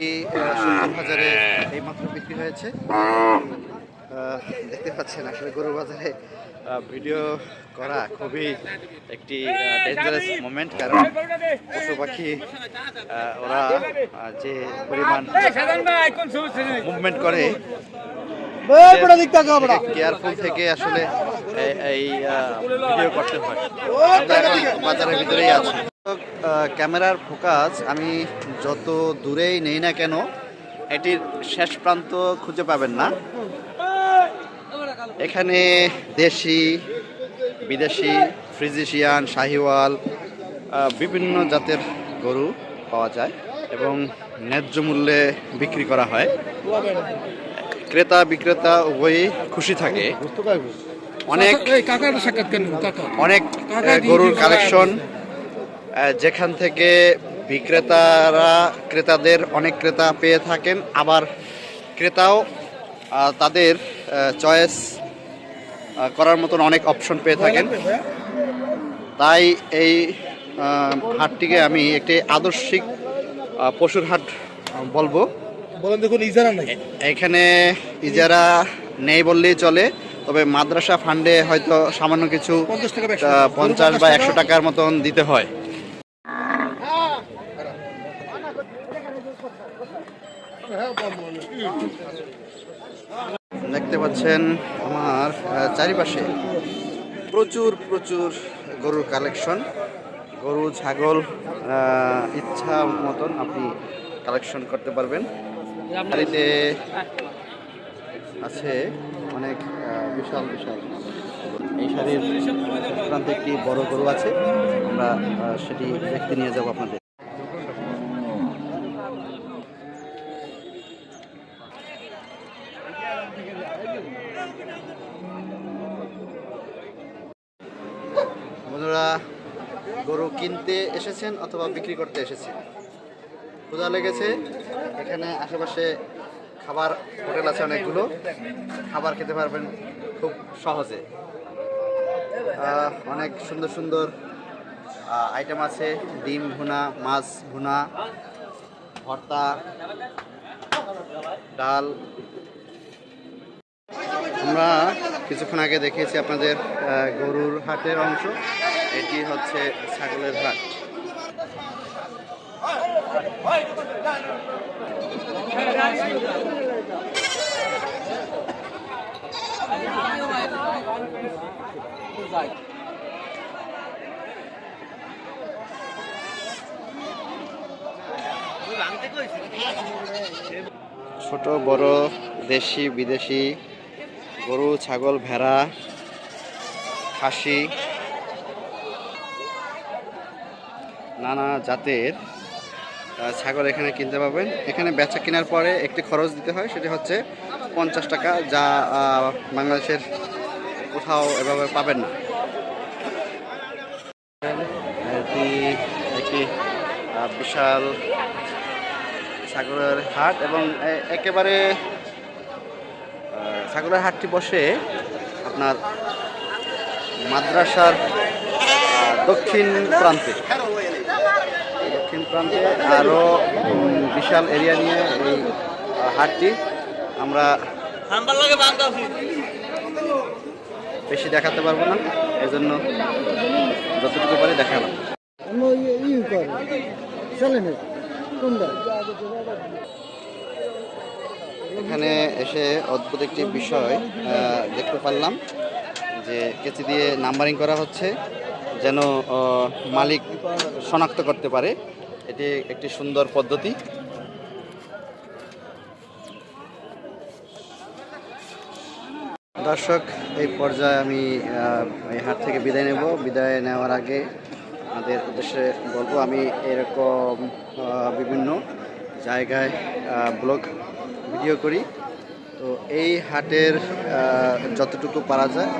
সত্তর হাজারে এই মাত্র বিক্রি হয়েছে। দেখতে পাচ্ছেন আসলে গরুর বাজারে ভিডিও করা খুবই একটি ডেঞ্জারাস মোমেন্ট কারণ পশু পাখি ওরা যে পরিমাণ মুভমেন্ট করে কেয়ারফুল থেকে আসলে এই ভিডিও করতে হয়। বাজারের ভিতরেই আছি। ক্যামেরার ফোকাস আমি যত দূরেই নেই না কেন এটির শেষ প্রান্ত খুঁজে পাবেন না। এখানে দেশি বিদেশি ফ্রিজিশিয়ান শাহিওয়াল বিভিন্ন জাতের গরু পাওয়া যায় এবং ন্যায্য মূল্যে বিক্রি করা হয়। ক্রেতা বিক্রেতা উভয়ই খুশি থাকে। অনেক অনেক গরুর কালেকশন যেখান থেকে বিক্রেতারা ক্রেতাদের অনেক ক্রেতা পেয়ে থাকেন। আবার ক্রেতাও তাদের চয়েস করার মতন অনেক অপশন পেয়ে থাকেন। তাই এই হাটটিকে আমি একটি আদর্শিক পশুর হাট বলব। বলেন দেখুন ইজারা নাই। এখানে ইজারা নেই বললেই চলে তবে মাদ্রাসা ফান্ডে হয়তো সামান্য কিছু টাকা বা 100 আহ, পঞ্চাশ বা একশো টাকার মতন দিতে হয়। দেখতে পাচ্ছেন আমার চারিপাশে প্রচুর প্রচুর গরুর কালেকশন। গরু, ছাগল ইচ্ছা মতন আপনি কালেকশন করতে পারবেন। বাড়িতে আছে অনেক বিশাল বিশাল। এই শাড়ির প্রান্তে একটি বড় গরু আছে। আমরা সেটি দেখতে নিয়ে যাব আপনাদের। বন্ধুরা, গরু কিনতে এসেছেন অথবা বিক্রি করতে এসেছেন? ক্ষুধা লেগেছে। এখানে আশেপাশে খাবার হোটেল আছে অনেকগুলো। খাবার খেতে পারবেন খুব সহজে। অনেক সুন্দর সুন্দর আইটেম আছে। ডিম ভুনা, মাছ ভুনা, ভর্তা, ডাল। আমরা কিছুক্ষণ আগে দেখিয়েছি আপনাদের গরুর হাটের অংশ। এটি হচ্ছে ছাগলের হাট। ছোট, বড়, দেশি, বিদেশি গরু, ছাগল, ভেড়া, খাসি, নানা জাতের ছাগল এখানে কিনতে পাবেন। এখানে বেচা কেনার পরে একটি খরচ দিতে হয়, সেটি হচ্ছে পঞ্চাশ টাকা, যা বাংলাদেশের কোথাও এভাবে পাবেন না। একটি বিশাল ছাগলের হাট এবং একেবারে ছাগলের হাটটি বসে আপনার মাদ্রাসার দক্ষিণ প্রান্তে। দক্ষিণ প্রান্তে আরও বিশাল এরিয়া নিয়ে এই হাটটি আমরা বেশি দেখাতে পারব না এই জন্য যতটুকু পারি দেখালাম এখানে এসে অদ্ভুত একটি বিষয় দেখতে পারলাম যে কেচি দিয়ে নাম্বারিং করা হচ্ছে যেন মালিক শনাক্ত করতে পারে। এটি একটি সুন্দর পদ্ধতি। দর্শক, এই পর্যায়ে আমি এই হাট থেকে বিদায় নেব। বিদায় নেওয়ার আগে আমাদের উদ্দেশ্যে বলব, আমি এরকম বিভিন্ন জায়গায় ব্লগ ভিডিও করি। তো এই হাটের যতটুকু পারা যায়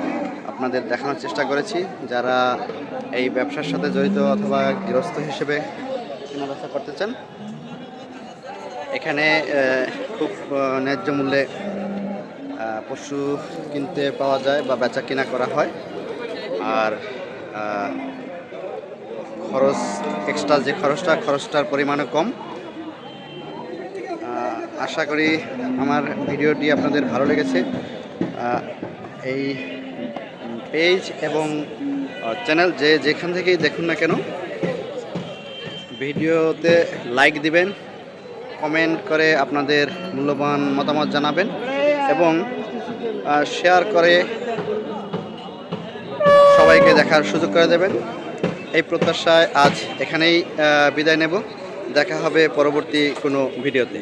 আপনাদের দেখানোর চেষ্টা করেছি। যারা এই ব্যবসার সাথে জড়িত অথবা গৃহস্থ হিসেবে কেনাবেচা করতে চান, এখানে খুব ন্যায্য মূল্যে পশু কিনতে পাওয়া যায় বা বেচা কিনা করা হয়। আর খরচ এক্সট্রা যে খরচটা, খরচটার পরিমাণও কম। আশা করি আমার ভিডিওটি আপনাদের ভালো লেগেছে। এই পেজ এবং চ্যানেল যে যেখান থেকেই দেখুন না কেন, ভিডিওতে লাইক দিবেন, কমেন্ট করে আপনাদের মূল্যবান মতামত জানাবেন এবং শেয়ার করে সবাইকে দেখার সুযোগ করে দেবেন। এই প্রত্যাশায় আজ এখানেই বিদায় নেব। দেখা হবে পরবর্তী কোনো ভিডিওতে।